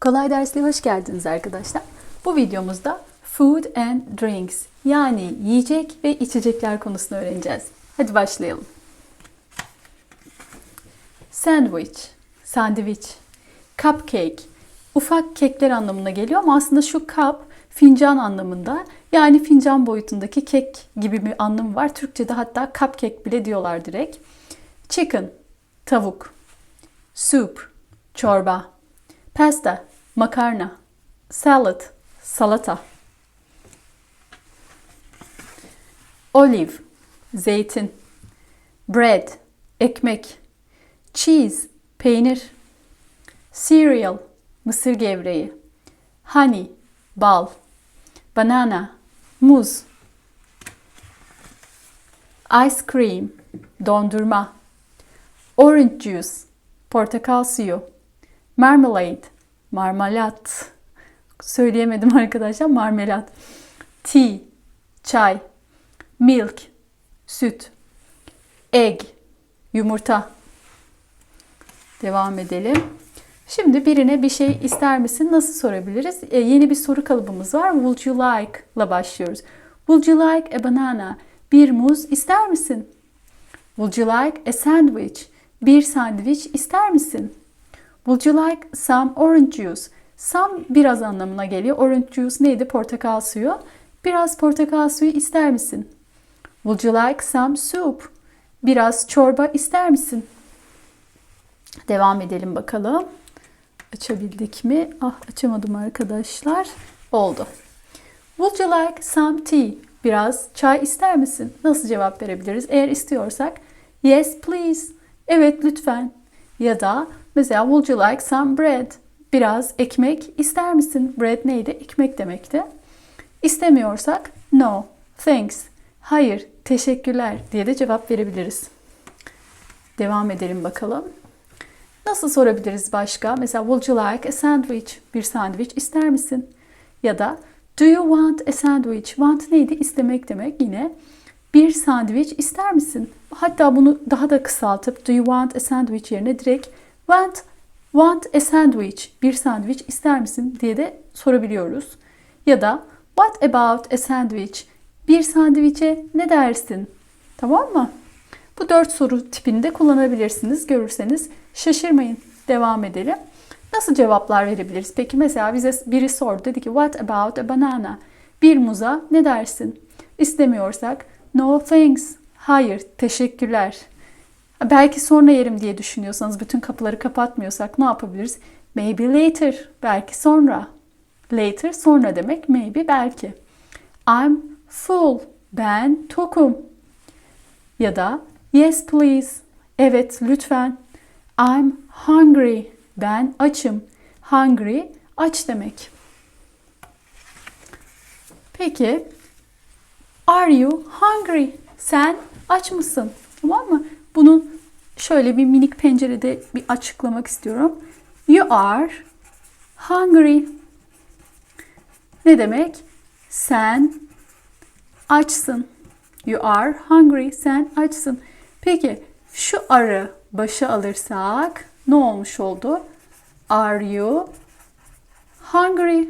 Kolay dersliğe hoş geldiniz arkadaşlar. Bu videomuzda food and drinks yani yiyecek ve içecekler konusunu öğreneceğiz. Hadi başlayalım. Sandwich, sandviç, cupcake, ufak kekler anlamına geliyor ama aslında şu cup fincan anlamında yani fincan boyutundaki kek gibi bir anlamı var. Türkçe'de hatta cupcake bile diyorlar direkt. Chicken, tavuk, soup, çorba, pasta, makarna, salad, salata, olive, zeytin, bread, ekmek, cheese, peynir, cereal, mısır gevreği, honey, bal, banana, muz, ice cream, dondurma, orange juice, portakal suyu, marmalade, marmelat. Söyleyemedim arkadaşlar, marmelat. Tea, çay, milk, süt, egg, yumurta. Devam edelim. Şimdi birine bir şey ister misin? Nasıl sorabiliriz? E, yeni bir soru kalıbımız var. Would you like ile başlıyoruz. Would you like a banana? Bir muz ister misin? Would you like a sandwich? Bir sandviç ister misin? Would you like some orange juice? Some biraz anlamına geliyor. Orange juice neydi? Portakal suyu. Biraz portakal suyu ister misin? Would you like some soup? Biraz çorba ister misin? Devam edelim bakalım. Açabildik mi? Ah açamadım arkadaşlar. Oldu. Would you like some tea? Biraz çay ister misin? Nasıl cevap verebiliriz? Eğer istiyorsak yes please. Evet lütfen. Ya da mesela would you like some bread? Biraz ekmek ister misin? Bread neydi? Ekmek demekti. İstemiyorsak no, thanks. Hayır, teşekkürler diye de cevap verebiliriz. Devam edelim bakalım. Nasıl sorabiliriz başka? Mesela would you like a sandwich? Bir sandviç ister misin? Ya da do you want a sandwich? Want neydi? İstemek demek yine. Bir sandviç ister misin? Hatta bunu daha da kısaltıp do you want a sandwich yerine direkt want want a sandwich? Bir sandviç ister misin diye de sorabiliyoruz. Ya da what about a sandwich? Bir sandviçe ne dersin? Tamam mı? Bu dört soru tipini de kullanabilirsiniz. Görürseniz şaşırmayın. Devam edelim. Nasıl cevaplar verebiliriz? Peki mesela bize biri sordu. Dedi ki what about a banana? Bir muza ne dersin? İstemiyorsak no thanks. Hayır, teşekkürler. Belki sonra yerim diye düşünüyorsanız bütün kapıları kapatmıyorsak ne yapabiliriz? Maybe later. Belki sonra. Later sonra demek maybe belki. I'm full. Ben tokum. Ya da yes please. Evet lütfen. I'm hungry. Ben açım. Hungry aç demek. Peki are you hungry? Sen aç mısın? Tamam mı? Bunun şöyle bir minik pencerede bir açıklamak istiyorum. You are hungry. Ne demek? Sen açsın. You are hungry. Sen açsın. Peki şu arı başa alırsak ne olmuş oldu? Are you hungry?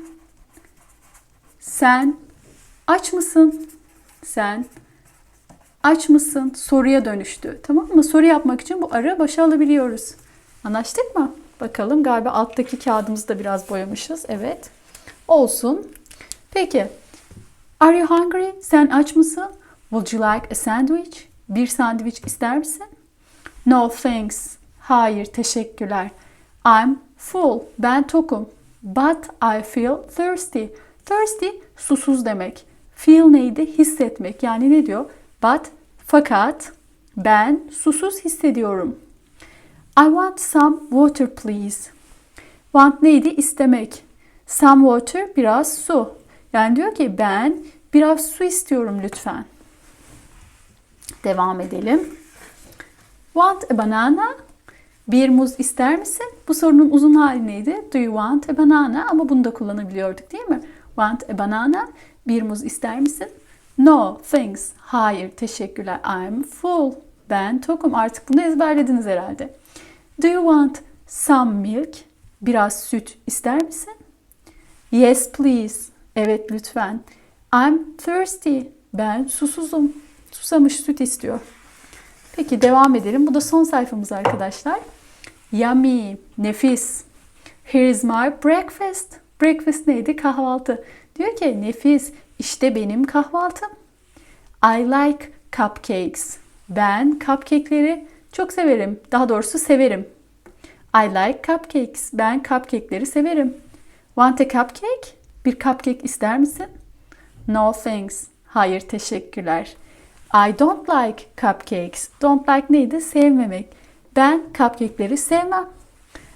Sen aç mısın? Sen aç mısın? Soruya dönüştü. Tamam mı? Soru yapmak için bu arı başa alabiliyoruz. Anlaştık mı? Bakalım galiba alttaki kağıdımızı da biraz boyamışız. Evet. Olsun. Peki. Are you hungry? Sen aç mısın? Would you like a sandwich? Bir sandviç ister misin? No thanks. Hayır, teşekkürler. I'm full. Ben tokum. But I feel thirsty. Thirsty susuz demek. Feel neydi? Hissetmek. Yani ne diyor? But fakat ben susuz hissediyorum. I want some water please. Want neydi? İstemek. Some water biraz su. Yani diyor ki ben biraz su istiyorum lütfen. Devam edelim. Want a banana? Bir muz ister misin? Bu sorunun uzun hali neydi? Do you want a banana? Ama bunu da kullanabiliyorduk değil mi? Want a banana? Bir muz ister misin? No, thanks. Hayır, teşekkürler. I'm full. Ben tokum. Artık bunu ezberlediniz herhalde. Do you want some milk? Biraz süt ister misin? Yes please. Evet lütfen. I'm thirsty. Ben susuzum. Susamış süt istiyor. Peki devam edelim. Bu da son sayfamız arkadaşlar. Yummy. Nefis. Here's my breakfast. Breakfast neydi? Kahvaltı. Diyor ki nefis. İşte benim kahvaltım. I like cupcakes. Ben cupcake'leri çok severim. Daha doğrusu severim. I like cupcakes. Ben cupcake'leri severim. Want a cupcake? Bir cupcake ister misin? No thanks. Hayır teşekkürler. I don't like cupcakes. Don't like neydi? Sevmemek. Ben cupcake'leri sevmem.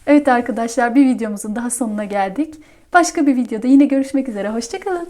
Evet arkadaşlar bir videomuzun daha sonuna geldik. Başka bir videoda yine görüşmek üzere. Hoşçakalın.